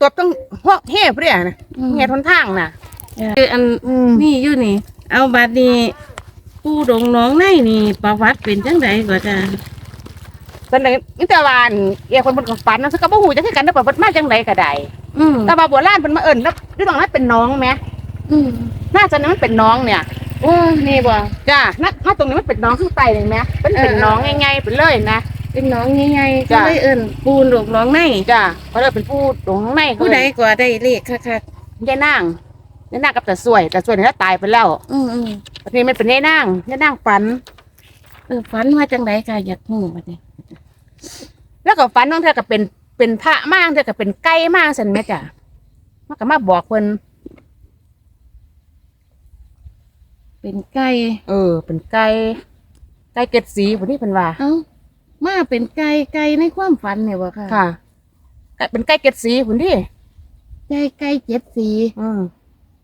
ตบต้องหัวเฮ่เปรี้ยนะอืม เฮ่ทนทางน่ะ คืออันอืม นี่อยู่นี่ เอาบัดนี้ปูดงน้องในนี่ ประวัติเป็นจังไดก็จะตอนนี้มิตรวานเอียคนบนกับฝันนะซึ่งก็บ่ฮู้จะคือกันได้ปะเบิดมาจังไดก็ได้อืมแต่ว่าโบราณเพิ่นมาเอิ้นแล้วอยู่ตรงนั้นเป็นน้องแหมอืมน่าจะนั้นมันเป็นน้องเนี่ยโอ้นี่บ่ จ้าน่าถ้าตรงนี้มันเป็นน้องข้างใต้เลยไหมเป็นเป็นเออ น้องง่ายๆไปเลยนะ เป็นน้องใหญ่ๆก็จ้ะ เลยเอิ้นปูดงน้องในจ้าเพราะเราเป็นผู้ตรงข้างในผู้ใดก็ได้เลขคักยายนางยายนางกับแต่สวยแต่สวยเนี่ยตายไปแล้วๆอืมอืมตอนนี้มันเป็นยายนางยายนางฝันเออฝันว่าจังไดก็อยากฮู้บัดนี้แล้วก็ฝันน้องเธอก็เป็นเป็นพระมากเธอก็เป็นไก่มากสันแม่จ้ะมันก็มาบอกเพิ่นเป็นไก่เออ เป็นไก่ไก่เกล็ดสีพอดีเพิ่นว่า เอ้า มาเป็นไก่ไก่ในความฝันเนี่ยบ่ค่ะค่ะไก่เป็นไก่เกล็ดสีพอดีไก่ไก่เจ็ดสีอืม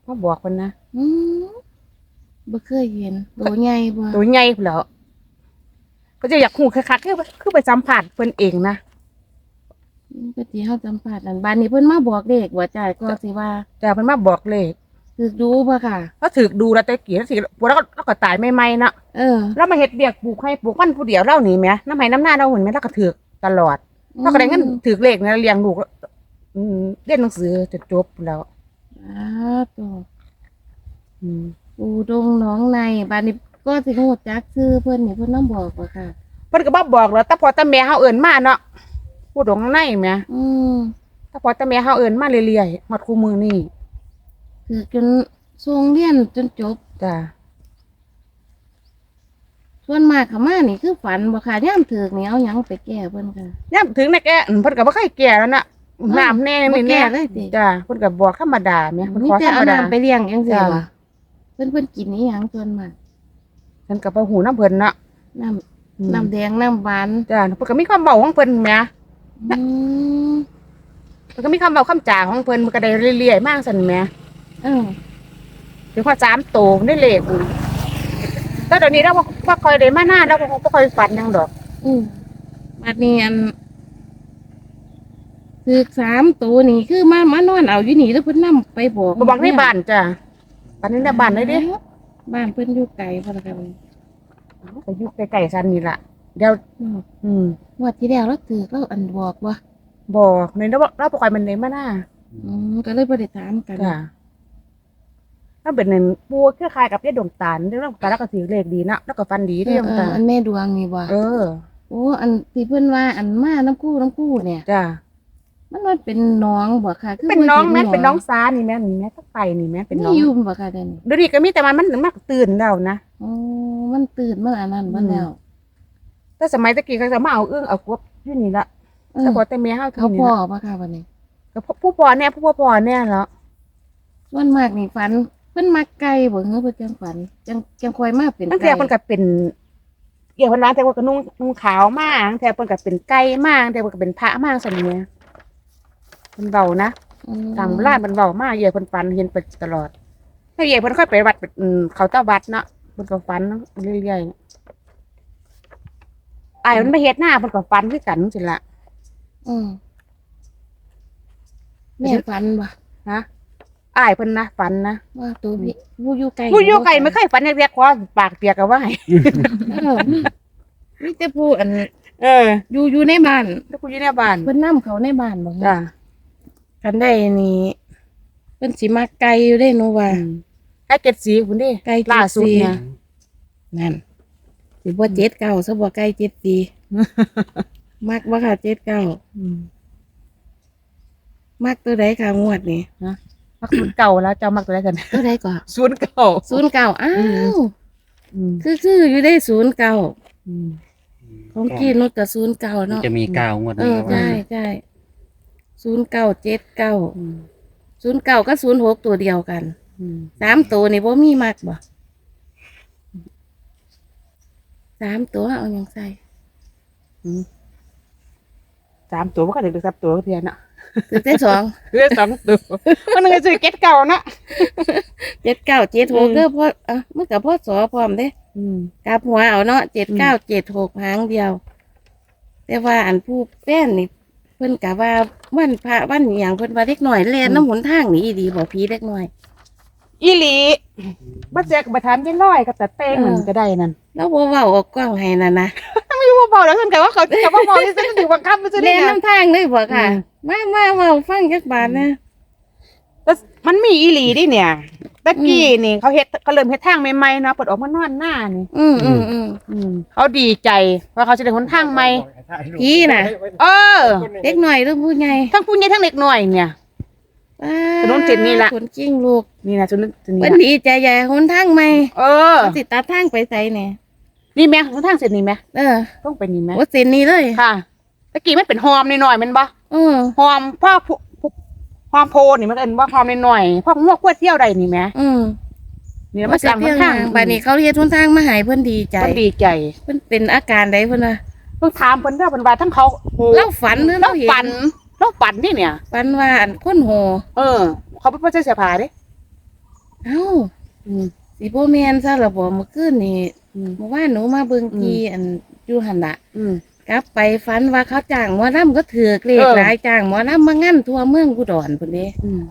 มาบอกเพิ่นนะอืมบ่เคยเห็นตัวใหญ่บ่ตัวใหญ่พุ่นแหล้วก็จะอยากหูคักๆคือคือไปสัมผัสเพิ่นเองนะก็ที่เฮาสัมภาษณ์นั่นบ้านนี้เพิ่นมาบอกเลขว่าจ่ายก็สิว่าจ้าเพิ่นมาบอกเลข คือดูบ่ค่ะเขาถือดูแล้วแต่กี่แล้วสิปวดแล้วก็แล้วก็ตายไม่ไม่ๆเนาะเออแล้วมาเฮ็ดเบียกปลูกให้ปลูกมันผู้เดียวเล่านี่แหมน้ำให้น้ำหน้าเราเห็นไหมแล้วก็ถือตลอดเราก็ได้เงินถือเลขนะเลี้ยงลูกอืมเรียนหนังสือจนจบแล้วอ่าตัวอืมปูดงหนองในบ้านนี้ก็สิฮู้จักชื่อเพิ่นนี่เพิ่นนำบอกบ่ค่ะเพิ่นก็บ่บอกแล้วแต่พอแต่แม่เฮาเอิ้นมาเนาะผู้ดงในแหมอืมแต่พอแต่แม่เฮาเอิ้นมาเรื่อยๆฮอดคู่มือนี่ คือจนส่งเรียนจนจบ จ้าส่วนมากเขามานี่คือฝันบ่ค่ะย่ามถึกนี่เอาหยังไปแก้เพิ่นค่ะยามถึงนะแกอืมเพิ่นก็บ่เคยแก่แล้วน่ะน้ำแน่บ่นี่แก่แน่เลยติจ้าเพิ่นก็บอกธรรมดาแหมเพิ่นมีขอแต่ธรรเอามดา น้ำไปเลี้ยงจังซี่จ้ะ บ่เพิ่นเพิ่นกินอีหยังส่วนมากเพิ่นก็บ่ฮู้นำเพิ่นเนาะน้ำอืมน้ำแดงน้ำหวานจ้าเพิ่นก็มีความเว้าของเพิ่นแหมอืมมันก็มีคำเบาคำจาของเพิ่นมันก็ได้เรื่อยๆมากสันแหม่ เออถึงว่าสามโตได้เลขนะแต่เดี๋ยวนี้เราว่าคอยได้มาหน้าเราก็บ่ค่อยฝันหยังดอก อืมบัดนี้อันถึกสามตัวนี่คือมามานอนเอาอยู่นี่แล้วเพิ่นนํไปบอกก็บอกในบ้านจ้ะฝันในบ้านเลยเดิบ้านเพิ่นอยู่ไกลพอละกันก็อยู่ใกล้ๆซันนี่ล่ะเดี๋ยวอืมอืมงวดที่แล้วเราถือเราอันบอกว่าบอกในเราเราบ่ค่อยมันได้มาหน้าอืมก็เลยบ่ได้ถามกัน จ้ะ ถ้าเป็นนั่นปูเครือข่ายกับยายดวงตาลเรื่องตาแล้วก็ถือเลขดีเนาะแล้วก็ฟันดีเอเรื่อองเออตาอันแม่ดวงนี่บ่เออโอ้อันที่เพิ่นว่าอันมาน้ำคู่น้ำคู่เนี่ย จ้ะมันมันเป็นน้องบ่ค่ะคือเป็นน้องบ่แม่ห็เป็นน้องซานี่แม่นี่แม่ตั้งไปนี่แม่เป็นน้องนี่อยู่บ่ค่ะเดี๋ยวนี้เดี๋ยวนี้ก็มีแต่มันมันมันตื่นแล้วนะ โอ้มันตื่นมันอันนั้นมันแล้วแต่สมัยตะกี้เขาจะมาเอาเอื้องเอากบอยู่นี่ละเออแต่พอแต่เมียเขาเขาที่นี่พ่อละบ่ค่ะวันนี้ ก็ผู้พ่อแน่ผู้พ่อแน่แล้วส่วนมากนี่ฝัน เพิ่นมักไก่บ่เฮือเพิ่นจังฝัน จังจังคอยมาเป็นตั้งแต่ไก่เพิ่นก็เป็นเกี่ยวพันร้านแต่ว่าก็นุ่งนุ่งขาวมากแต่เพิ่นก็เป็นไก่มากแต่เพิ่นก็เป็นพระมากสันเนี้ยเพิ่นเบานะ อืมตามร้านเพิ่นเบามากเย่เพิ่นฟันเห็นไปตลอดถ้าเย่เพิ่นค่อยไปวัดไปอืมเขาเต้าวัดเนาะเพิ่นก็ฟันเรื่อยๆอ้ายมันมาเฮ็ดหน้าเพิ่นก็ฟันคือกันสิล่ะ อืมแม่ฝันบ่นะ อ้ายเพิ่นนะฟันนะว่าตัวพี่ผู้อยู่ไกลผู้อยู่ไก่ไม่เคยฝันเรียกๆคอปากเปียกก็ว่าให้เออมีมีแต่ผู้อันเอออยู่อยู่ในบ้านถ้ากูอยู่ในบ้านเพิ่นนํเขาในบ้านบ่จ้ะกันได้นี่เพิ่นสิมาไกลอยู่ได้หนูว่า ไก่เจ็ดสีคุณดิไก่เจ็ดสี ล่าสุดเนี่ยนั่นสิบ่เจ็ดเก้าซะบ่ไกลเจ็ดสีมักบ่ค่ะเจ็ดเก้ามักตัวใดค่ะงวดนี่ มักศูนย์เก่าแล้วเจ้ามักตัวไหนกันตัวใดก่อนศูนย์เก่าศูนย์เก้าอ้าอืวอืมคือคืออยู่ได้ศูนย์เก้าอืมของกี้นุชกับศูนย์เก้าเนาะจะมีเก้างวดเอนี้อครับใช่ใช่ศูนย์เก้าเจ็ดเก้าอืมศูนย์เก้ากับศูนย์หกตัวเดียวกันอืมสามตัวนี่บ่มีมากบ่สามตัวเอาอย่างใส่อืมสามตัวมันก็ถึงสับตัวเพียนอะ คือแต่สองเหลือสองตัวมันนึงจะซื้อเก็ตเก่าเนาะเจ็ดเก้าเจ็ดหกอืมเด้อพ่ออะเมื่อกับพ่อสอพร้อมเด้อืม กลับหัวเอาเนาะเจ็ดเก้าเจ็ดหกหางเดียว แต่ว่าอันผู้แป้นนี่เพิ่นกะว่าวันพระวันอหย่างเพิ่นว่าเล็กน้อยแล่นน้ำหนทางนี่อีดีบ่ผีเล็กน้อย อีหลีบ่แจกบ่ถามยายร้อยกับแต่เต้งมันเออก็ได้นั่น แล้วบ่เว้าออกกล้องให้น่ะนะ ไม่รู้ว่าบอกแล้วเพิ่นก็ว่าเขาจะว่าบอกที่ซึ่งถือบังคับมันจะได้เล่นไงน้ำทางเลยบ่ค่ะ อืม มามาเว้าฟังจักบาทนะ แล้วมันมีอีหลีดิเนี่ยตะกี้นี่เขาเฮ็ดเขาเริ่มเฮ็ดทางใหม่ๆเนาะเปิดออกมานอนหน้านี่อืมอืมอืม อืมเขาดีใจว่าเขาจะได้หนทางใหม่พี่น่ะ เออเล็กน้อยหรือผู้ใหญ่ทั้งผู้ใหญ่ทั้งเด็กน้อยเนี่ยป้าถนนเส้นนี้ล่ะ คนจริงลูกนี่นะจุนจุนเพิ่นนี่ดีใจใหญ่หนทางใหม่เออ เขาสิตัดทางไปไสแหน่ นี่แม่หนทางเสร็จนี่แม่เออต้องไปนี่แม่โอ้เส้นนี้เลย ค่ะตะกี้มันเป็นหอมนิดหน่อยๆแมันบ่เออหอมพ่อผู้ผู้หอมโพนี่มันเอิ้นว่าหอมนิดหน่อยๆพ่อหัวกล้วยเที่ยวใดนี่แม่อืมนี่มามาสั่สั่งงเพียงทางทางบัดนี้เขาเฮ็ดหนทางมาให้เพิ่นดีใจมันดีใจเพิ่นเป็นอาการใดเพิ่นว่าต้องถามเพิ่นเด้อเพิ่นว่าทั้งเขาโหเล่าฝันหรือเราเล่าเห็นฝันเราฝันนี่เนี่ยฝันว่าอันคนโหเออ เขาเป็นพ่อเจ้าเสียผาเด้เอ้าอืมสิบ่แม่นซะละบ่เมื่อคืนนี่ อืม เมื่อวานหนูมาเบิ่งอืมที่อันอยู่หั่นน่ะอืม กลับไปฝันว่าเขาจ้างหมอลำก็ถือกเลขเออ หลายจ้างหมอลำมางั้นทั่วเมืองกุดรพุ่นเด้อืม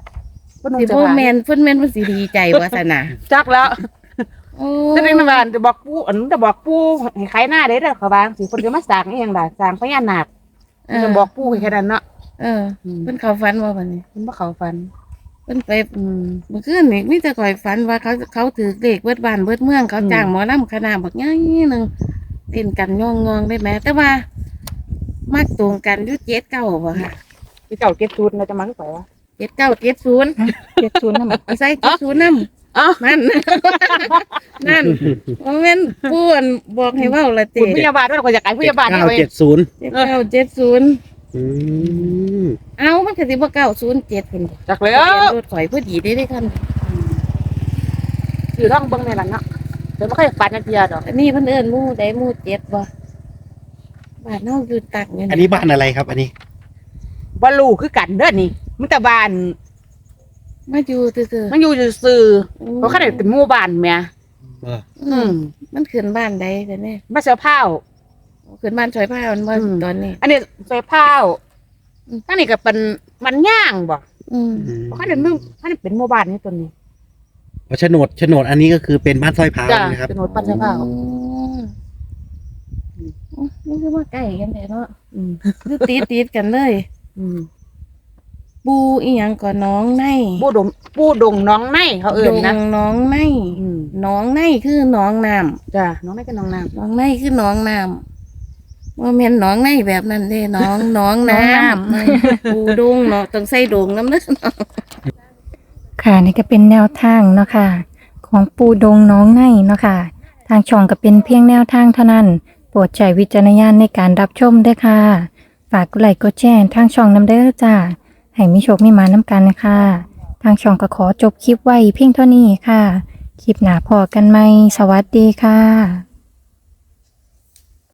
เพิ่นสิเสียบ่ผาแม่นเพิ่นแม่นเพิ่นสิดีใจว่าซั่นน่ะจักแล้วโอ้จะเป็นมาบ้านจะบอกปู่อันจะบอกปู่ให้ขายหน้าเด้อเด้อเขาบางสิคนจะมาสร้างอีหยังล่ะสร้างพญานาคเออจะบอกปู่แค่นั้นเนาะเอออืมเพิ่นเข้าฝันว่าบัดนี้เพิ่นบ่เข้าฝัน เพิ่นไปอืมเมื่อคืนนี่มีแต่ก่อยฝันว่าเขาเขาถือเลขเบิดบ้านเบิดเมืองเขาอืมจ้างหมอลำคณะบักใหญ่หนึงเต้นกันงองๆได้ไหมแต่ว่า มักตรงกันอยู่เจ็ดเก้าบ่ค่ะพี่เจ้าเก็บชุดนะจะมาคือไปวะเจ็ดเก้าเจ็ดศูนย์เก็บชุดนำเอาใส่เจ็ดศูนย์นำอ้าวนั่น นั่นโมเมนปูนบอกให้เว่าละเตคุณพยาบาลด้วยก็อยากขายพยาบาลเก้าเอาไว้เจ็ดศูนย์เจ็ดเก้าเจ็ดศูนย์ อืมเอามันก็สิบ่เก้าศูนย์เจ็ดคนจักแล้เรีวยนรถข่อยพอดีได้ได้คันคือต้องเบิ่งในหลังเนาะเดี๋ยวบ่เคยฝันจักเทียดอกอันนี้เพิ่นเอิ้นหมู่ใดหมู่เจ็ดบ่บ้านเฮาอยู่ตักอยู่อันนี้บ้านอะไรครับ อันนี้บ่รู้คือกันเด้อนี่มันแต่บ้านมาอยู่ซื่อมันอยู่ซื่อๆๆเพราะคันได้เป็นหมู่บ้านแหม่เอออืมมันขึ้นบ้านใดกันแน่มาเสือผ้าว ขึ้นบ้านซอยผ้ามันบ่อืม ตอนนี้ อันนี้เสือผ้าวอืม อันนี้ก็เป็นมันย่างบ่อืมอืมเพราะคันได้มึงคันได้เป็นหมู่บ้านนี่ตัวนี้ เพราะโฉนดโฉนดอันนี้ก็คือเป็นบ้านสร้อยพร้าวจ้ะนะครับเป็นหมู่บ้านเสือผ้าว อืมอ๋อมันคือว่าใกล้กันแท้เนาะอืมคือติดๆกันเลย อืมปูอีหยังก็น้องในปูดงปูดงน้องในเขาเอิ้นนะดงน้องในอืมน้องในคือน้องน้ำจ้ะน้องในก็น้องน้ำน้องในคือน้องน้ำ ว่าแม่นน้องในแบบนั้นเด้น้องน้องน้ำปูดงเนาะต้องใส่ดงน้ำเด้อเนาะค่ะนี่ก็เป็นแนวทางเนาะค่ะ ของปูดงน้องในเนาะค่ะ ทางช่องก็เป็นเพียงแนวทางเท่านั้น โปรดใช้วิจารณญาณในการรับชมด้วยค่ะ ฝากกดไลค์กดแชร์ทางช่องน้ำเด้อจ้าให้มีโชคมีมาน้ำกันนะคะทางช่องก็ขอจบคลิปไว้เพียงเท่านี้ค่ะ คลิปหน้าพอกันไหมสวัสดีค่ะ